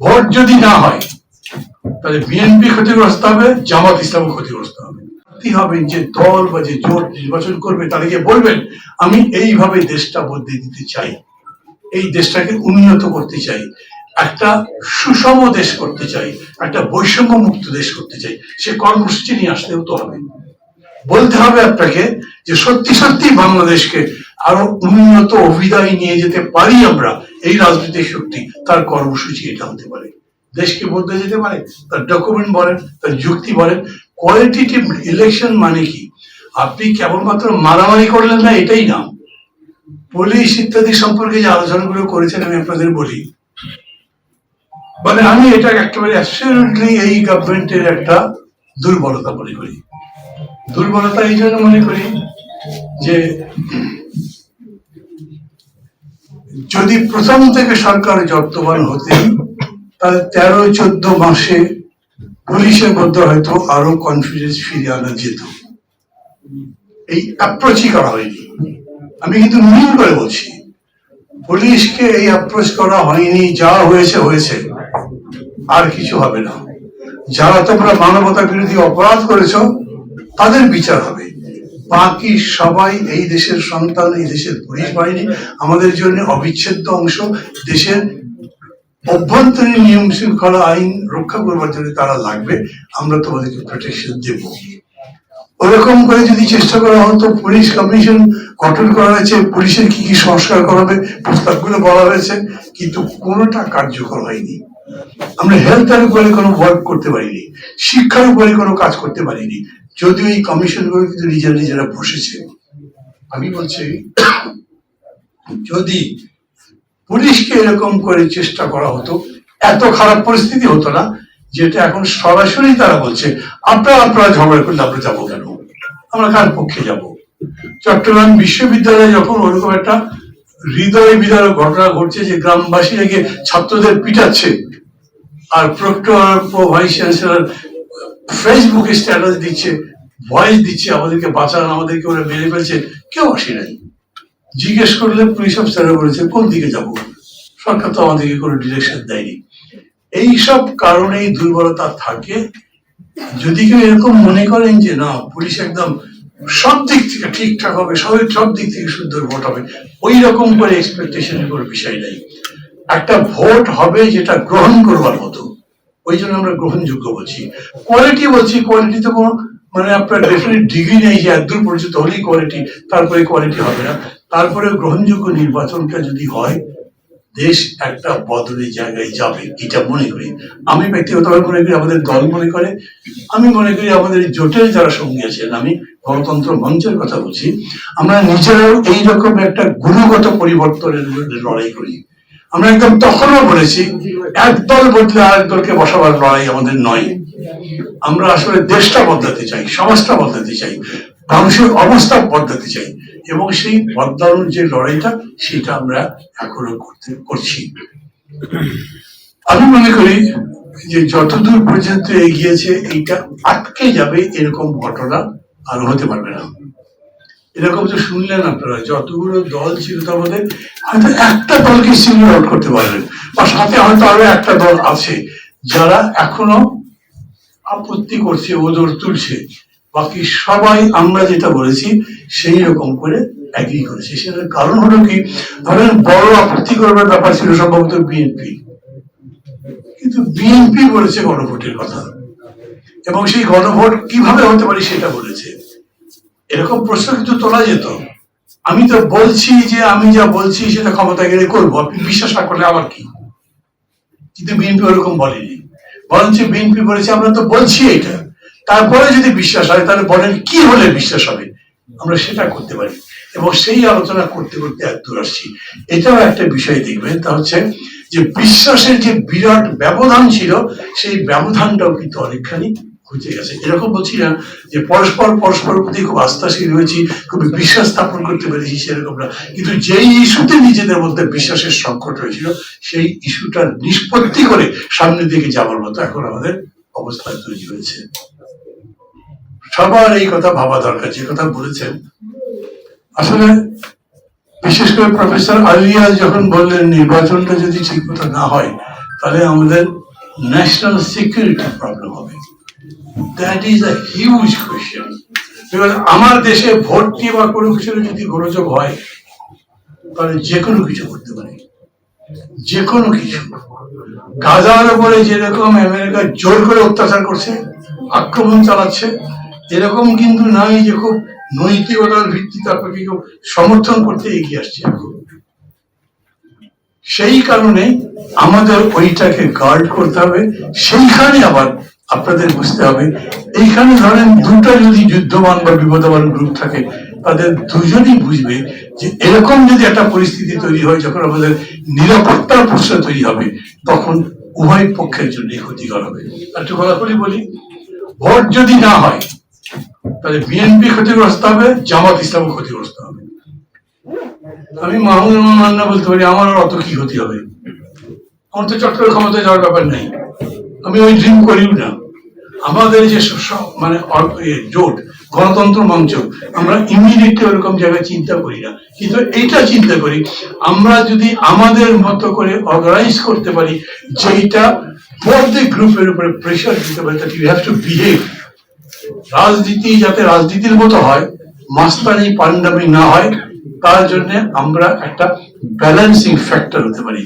Vote যদি না হয়, তাহলে বিএনপি ক্ষতিগ্রস্ত হবে, জামাত ইসলাম ক্ষতিগ্রস্ত হবে। কি হবেন যে দল বা যে জোট নির্বাচন করবে তাদেরকে বলবেন, আমি এইভাবে দেশটা বদলে দিতে চাই। এই দেশটাকে উন্নত করতে চাই। একটা সুষম দেশ করতে চাই, একটা বৈষম্য মুক্ত দেশ করতে চাই। সে কর্মসূচি নিয়ে আসতেও তো হবে। বলতে হবে আপনাকে যে সত্যি সত্যি বাংলাদেশকে আরও উন্নত অভিদায় নিয়ে যেতে পারি আমরা এই রাজনৈতিক শক্তি, তার কর্মসূচি এটা হতে পারে। দেশকে বদলে যেতে পারে, তার ডকুমেন্ট বলেন, তার যুক্তি বলেন কোয়ালিটিটিভ ইলেকশন মানে কি? আপনি কেবলমাত্র মারামারি করলেন না, এটাই না পুলিশ ইত্যাদি সম্পর্কে যে আলোচনাগুলো করেছেন, আমি আপনাদের বলি। মানে আমি এটা একেবারে অ্যাবসলিউটলি এই গভর্নমেন্টের একটা দুর্বলতা মনে করি। দুর্বলতা এই জন্য মনে করি যে যদি প্রথম থেকে সরকার যত্নবান হতেন, তাহলে তেরো চোদ্দ মাসে পুলিশের মধ্যে হয়তো আরও কনফিডেন্স ফিরিয়ে আনা যেত। এই অ্যাপ্রোচই করা হয়নি। আমি কিন্তু মিল করে বলছি, পুলিশকে এই অ্যাপ্রোচ করা হয়নি, যা হয়েছে হয়েছে। আর কিছু হবে না। যারা তোমরা মানবতা বিরোধী অপরাধ করেছ, তাদের বিচার হবে। বাকি সবাই এই দেশের সন্তান, এই দেশের পুলিশ বাহিনী আমাদের জন্য অবিচ্ছেদ্য অংশ। দেশের অভ্যন্তরীণ নিয়ম শৃঙ্খলা আইন রক্ষা করবার জন্য তারা লাগবে। আমরা তোমাদেরকে প্রোটেকশন দেব। ওরকম করে যদি চেষ্টা করা হতো পুলিশ কমিশন গঠন করা হয়েছে। পুলিশের কি কি সংস্কার করা হবে প্রস্তাবগুলো বলা হয়েছে, কিন্তু কোনোটা কার্যকর হয়নি। আমরা হেলথের উপরে কোনো ওয়ার্ক করতে পারিনি, শিক্ষার উপরে কোনো কাজ করতে পারিনি। যদিও এই কমিশনগুলো কিন্তু নিজেরা নিজেরা বসেছে, আমি বলছি, যদি পুলিশকে এরকম করে চেষ্টা করা হতো, এত খারাপ পরিস্থিতি হতো না, যেটা এখন সরাসরি তারা বলছে, আপনারা আপনারা ঝগড়া করলে আমরা যাব কেন? আমরা কার পক্ষে যাব? চট্টগ্রাম বিশ্ববিদ্যালয়ে যখন ওরকম একটা হৃদয় বিদারক ঘটনা ঘটছে যে গ্রামবাসীরা গিয়ে ছাত্রদের পিটাচ্ছে, আর প্রক্টর ভাইস চ্যান্সেলর ফেসবুকে স্ট্যাটাস দিচ্ছে ভয়েস দিচ্ছে, আমাদেরকে বাঁচান, আমাদেরকে ওরা মেরে ফেলছে। কেউ আসে নাই। জিজ্ঞেস করলে পুলিশ অফিসাররা বলেছে, কোন দিকে যাব? সরকার তো আমাদেরকে কোনো ডিরেকশন দেয়নি। এইসব কারণেই দুর্বলতা থাকে। যদি কেউ এরকম মনে করেন যে, না, পুলিশ একদম সব দিক থেকে ঠিকঠাক হবে, সবাই সব দিক থেকে সুন্দর ভোট হবে ওই রকম করে এক্সপেকটেশনের কোনো বিষয় নেই। একটা ভোট হবে যেটা গ্রহণ করবার মতো। ওই জন্য আমরা গ্রহণযোগ্য বলছি। কোয়ালিটি বলছি কোয়ালিটি তো কোনো মানে আপনার ডেফিনেট ডিগ্রি নেই যে একদূর পর্যন্ত হলেই কোয়ালিটি তারপরে কোয়ালিটি হবে না। তারপরে গ্রহণযোগ্য নির্বাচনটা যদি হয়, দেশ একটা বদলের জায়গায় যাবে, এটা মনে করি। আমি ব্যক্তিগতভাবে মনে করি আমাদের দল মনে করে। আমি মনে করি আমাদের জোটের যারা সঙ্গী আছেন, আমি গণতন্ত্র মঞ্চের কথা বলছি, আমরা নিজেরাও এইরকম একটা গুণগত পরিবর্তনের লড়াই করি। আমরা একদম তখনও বলেছি, একদল বদলে আরেক দলকে বসাবার লড়াই আমাদের নয়। আমরা আসলে দেশটা বদলাতে চাই, সমাজটা বদলাতে চাই, মানুষের অবস্থা বদলাতে চাই এবং সেই বদলানোর যে লড়াইটা সেটা আমরা এখনও করতে, করছি। আমি মনে করি যে যতদূর পর্যন্ত এগিয়েছে, এইটা আটকে যাবে এরকম ঘটনা আর হতে পারবে না। এরকম তো শুনলেন আপনারা, যতগুলো দল ছিল তার মধ্যে হয়তো একটা দলকে সিঙ্গল আউট করতে পারবেন বা সাথে হয়তো আরও একটা দল আছে যারা এখনও আপত্তি করছে, ওদর তুলছে। বাকি সবাই আমরা যেটা বলেছি, সেই রকম করে এগ্রি করেছে। সেটার কারণ হলো কি? ধরেন বড় আপত্তি করবার ব্যাপার ছিল সম্ভবত বিএনপি কিন্তু বিএনপি বলেছে গণভোটের কথা। এবং সেই গণভোট কীভাবে হতে পারে সেটা বলেছে। এরকম প্রশ্ন কিন্তু তোলা যেত। আমি তো বলছি যে, আমি যা বলছি সেটা ক্ষমতা গেলে করব। আপনি বিশ্বাস না করলে আবার কি? কিন্তু বিএনপি ওরকম বলেনি। বরঞ্চ বিএনপি বলেছে, আমরা তো বলছি এটা। তারপরে যদি বিশ্বাস হয়, তাহলে বলেন কি হলে বিশ্বাস হবে? আমরা সেটা করতে পারি। এবং সেই আলোচনা করতে করতে এক দূর আসছি। এটাও একটা বিষয় দেখবেন, তা হচ্ছে যে বিশ্বাসের যে বিরাট ব্যবধান ছিল, সেই ব্যবধানটাও কিন্তু অনেকখানি ঘুচে গেছে এরকম বলছি না যে পরস্পর পরস্পরের প্রতি খুব আস্থাশীল হয়েছি খুব বিশ্বাস স্থাপন করতে পেরেছি সেরকম না। কিন্তু যেই ইস্যুতে নিজেদের মধ্যে বিশ্বাসের সংকট হয়েছিল, সেই ইস্যুটার নিষ্পত্তি করে সামনের দিকে যাওয়ার মতো এখন আমাদের অবস্থা তৈরি হয়েছে। সবার এই কথা ভাবা দরকার, যে কথা বলেছেন। আসলে বিশেষ করে প্রফেসর আলিয়া যখন বললেন নির্বাচনটা যদি ঠিক মতো না হয়, তাহলে আমাদের ন্যাশনাল সিকিউরিটি প্রবলেম হবে। That is a huge question আমার দেশে ভোট বা কোনো কিছু যদি গোলযোগ হয়, তাহলে যে কোনো কিছু করতে পারে। যে কোনো কিছু। গাজার উপরে যেরকম আমেরিকা জোর করে অত্যাচার করছে, আক্রমণ চালাচ্ছে, এরকম কিন্তু নাই যে খুব নৈতিকতার ভিত্তিতে আপনাকে কেউ সমর্থন করতে এগিয়ে আসছে। সেই কারণে আমাদের ওইটাকে গার্ড করতে হবে। সেইখানে আবার আপনাদের বুঝতে হবে, এইখানে ধরেন দুটো যদি যুদ্ধবান বা বিপদবান গ্রুপ থাকে, তাদের দুজনই বুঝবে যে এরকম যদি একটা পরিস্থিতি তৈরি হয়, যখন আমাদের নিরাপত্তার প্রশ্ন তৈরি হবে, তখন উভয় পক্ষের জন্য ক্ষতিকর হবে। একটু খোলাখুলি বলি, ভোট যদি না হয়, তাহলে বিএনপি ক্ষতিগ্রস্ত হবে, জামাত ইসলাম ক্ষতিগ্রস্ত হবে। আমি মাহমুদ মান্না বলতে পারি, আমার অত কি ক্ষতি হবে? আমার তো চট করে ক্ষমতায় যাওয়ার ব্যাপার নেই। আমি ওই ড্রিম করিও না। আমাদের যে মানে জোট, গণতন্ত্র মঞ্চ, আমরা ইমিডিয়েটলি ওরকম জায়গায় চিন্তা করি না। কিন্তু এইটা চিন্তা করি, আমরা যদি আমাদের মতো করে অর্গানাইজ করতে পারি যেটা প্রত্যেক গ্রুপের উপরে প্রেশার দিতে পারি that you have to behave রাজনীতি যাতে রাজনীতির মতো হয়, মাস্তানি পান্ডামি না হয়, তার জন্য আমরা একটা ব্যালেন্সিং ফ্যাক্টর হতে পারি।